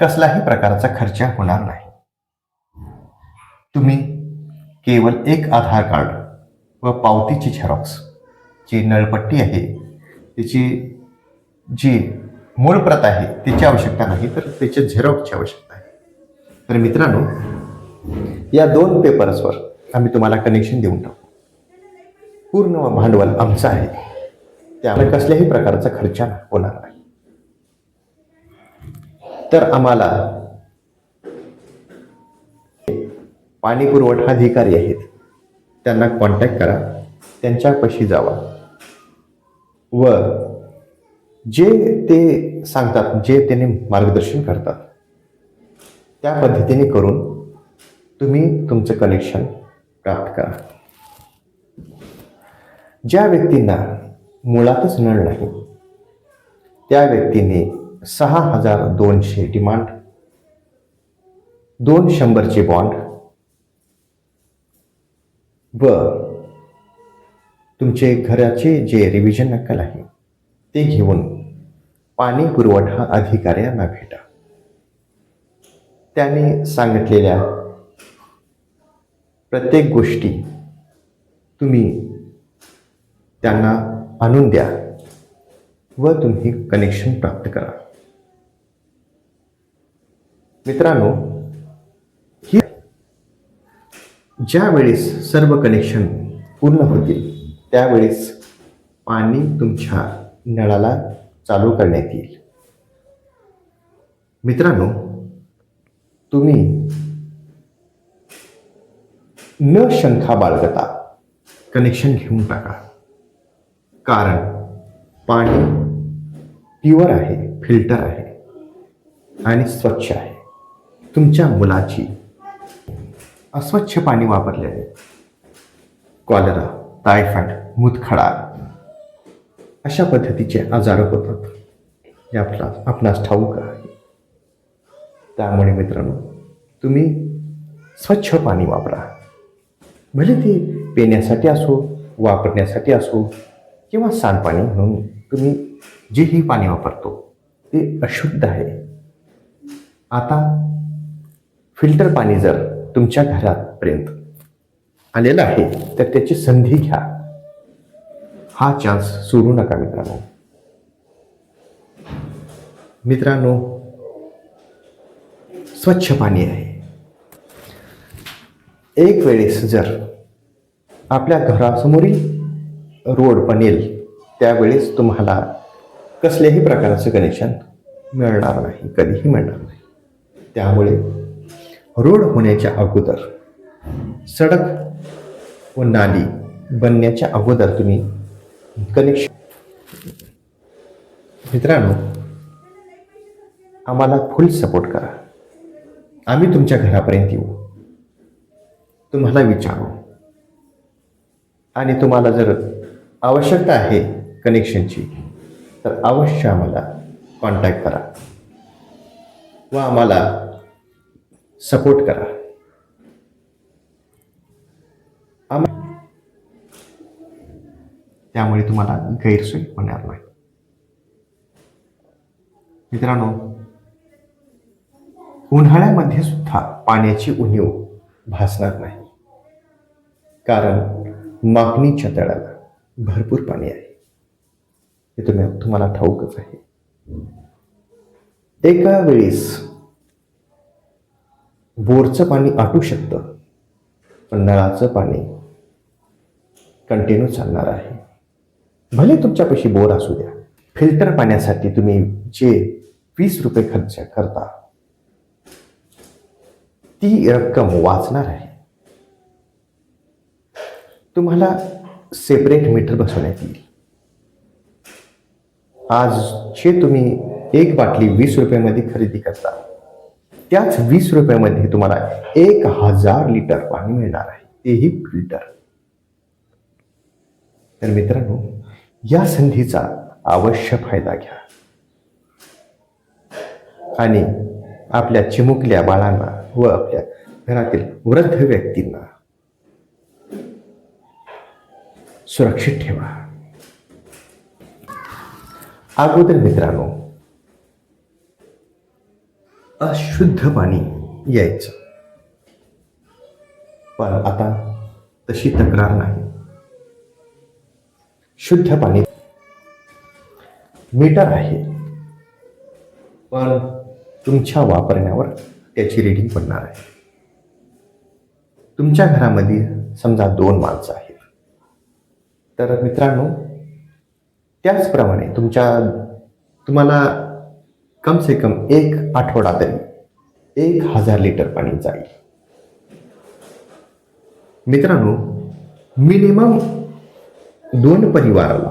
कसलाही प्रकारचा खर्च होणार नाही. तुम्ही केवळ एक आधार कार्ड व पावतीची झेरॉक्स जी नळपट्टी आहे त्याची जी मूळ प्रत आहे त्याची आवश्यकता नाही तर त्याच्या झेरॉक्सची आवश्यकता आहे. तर मित्रांनो या दोन पेपर्सवर आम्ही तुम्हाला कनेक्शन देऊन टाकू. पूर्ण भांडवल आमचं आहे. त्यामुळे कसल्याही प्रकारचा खर्च होणार नाही. तर आम्हाला पाणी पुरवठा अधिकारी आहेत. त्यांना कॉन्टॅक्ट करा. त्यांच्यापाशी जावा. व जे ते सांगतात जे त्याने मार्गदर्शन करतात त्या पद्धतीने करून तुम्ही तुमचं कनेक्शन प्राप्त करा. ज्या व्यक्तींना मुळातच नळ नाही त्या व्यक्तीने सहा हजार दोनशे डिमांड दोन शंभरचे बॉन्ड व तुमचे घराचे जे रिव्हिजन नक्कल आहे ते घेऊन पाणी पुरवठा अधिकाऱ्यांना भेटा. त्याने सांगितलेल्या प्रत्येक गोष्टी तुम्ही त्यांना आणून द्या व तुम्ही कनेक्शन प्राप्त करा. मित्रांनो ही ज्यावेळेस सर्व कनेक्शन पूर्ण होतील त्यावेळेस पाणी तुमच्या नळाला चालू करण्यात येईल. मित्रांनो तुम्ही न शंका बाळगता कनेक्शन घेऊन टाका. कारण पाणी प्युअर आहे फिल्टर आहे आणि स्वच्छ आहे. तुमच्या मुलाची अस्वच्छ पाणी वापरल्याने कॉलरा टायफॉइड मुतखडा अशा पद्धतीचे आजार होतात हे आपला आपणास ठाऊक आहे. त्यामुळे मित्रांनो तुम्ही स्वच्छ पाणी वापरा. भले ते पिण्यासाठी असो वापरण्यासाठी असो किंवा सांडपाणी म्हणून तुम्ही जेही पाणी वापरतो ते अशुद्ध आहे. आता फिल्टर पाणी जर तुमच्या घरापर्यंत आलेलं आहे तर त्याची संधी घ्या. हा चान्स सोडू नका मित्रांनो. मित्रांनो स्वच्छ पाणी आहे. एक वेळेस जर आपल्या घरासमोरील रोड बनेल त्यावेळेस तुम्हाला कसल्याही प्रकारचं कनेक्शन मिळणार नाही कधीही मिळणार नाही. त्यामुळे रोड होण्याच्या अगोदर. सडक व नाली बनण्याच्या अगोदर तुम्ही कनेक्शन मित्रांनो आम्हाला फुल सपोर्ट करा. आम्ही तुमच्या घरापर्यंत येऊ. तुम्हाला विचारू. आणि तुम्हाला जर आवश्यकता आहे कनेक्शनची तर अवश्य आम्हाला कॉन्टॅक्ट करा. व आम्हाला सपोर्ट करा. आम त्यामुळे तुम्हाला गैरसोय होणार नाही. मित्रांनो उन्हाळ्यामध्ये सुद्धा पाण्याची उणीव भासणार नाही. कारण मागणीच्या तळाला भरपूर पाणी आहे. हे तुम्ही तुम्हाला ठाऊकच आहे. एका वेळेस बोरचं पाणी आटू शकतं पण नळाचं पाणी कंटिन्यू चालणार आहे. भले तुमच्यापाशी बोर असू द्या फिल्टर पाण्यासाठी तुम्ही जे वीस रुपये खर्च करता ती रक्कम वाचणार आहे. तुम्हाला सेपरेट मीटर बसवण्यात येईल. आज जे तुम्ही एक बाटली वीस रुपयामध्ये खरेदी करता. त्याच वीस रुपयामध्ये तुम्हाला एक हजार लिटर पाणी मिळणार आहे. तेही फिल्टर. तर मित्रांनो या संधीचा अवश्य फायदा घ्या. आणि आपल्या चिमुकल्या बाळांना व आपल्या घरातील वृद्ध व्यक्तींना सुरक्षित ठेवा. अगोदर मित्रांनो अशुद्ध पाणी यायचं. पण आता तशी तक्रार नाही. शुद्ध पाणी मीटर आहे. पण तुमच्या वापरण्यावर त्याची रिडिंग पडणार आहे. तुमच्या घरामध्ये समजा दोन माणसं आहेत. तर मित्रांनो त्याचप्रमाणे तुमच्या तुम्हाला कम से कम एक आठवडा तरी एक हजार लिटर पाणी जाईल. मित्रांनो मिनिमम दोन परिवाराला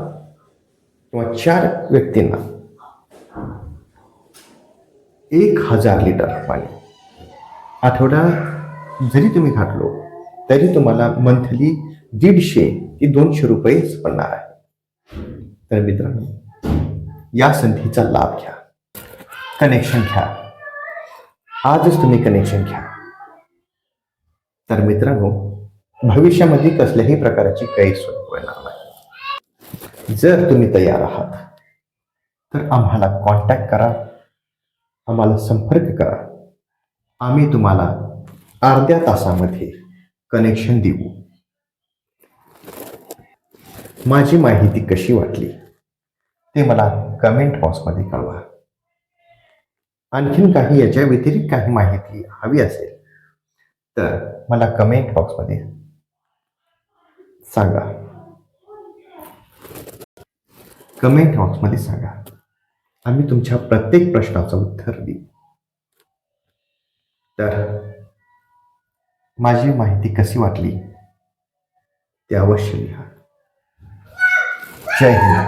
किंवा चार व्यक्तींना एक हजार लिटर पाणी. आठवडा जरी तुम्ही घातलो तरी तुम्हाला मंथली दीडशे ते दोनशे रुपयेच पडणार आहे. तर मित्रांनो या संधीचा लाभ घ्या. कनेक्शन घ्या. आजच तुम्ही कनेक्शन घ्या. तर मित्रांनो भविष्यामध्ये कसल्याही प्रकारची गैरसोय होणार नाही. जर तुम्ही तयार आहात तर आम्हाला कॉन्टॅक्ट करा. आम्हाला संपर्क करा. आम्ही तुम्हाला अर्ध्या तासामध्ये कनेक्शन देऊ. माझी माहिती कशी वाटली ते मला कमेंट बॉक्समध्ये कळवा. आणखीन काही याच्या व्यतिरिक्त काही माहिती हवी असेल तर मला कमेंट बॉक्समध्ये सांगा. कमेंट बॉक्समध्ये सांगा. आम्ही तुमच्या प्रत्येक प्रश्नाचं उत्तर देऊ. तर माझी माहिती कशी वाटली? ते अवश्य लिहा. जय हिंद.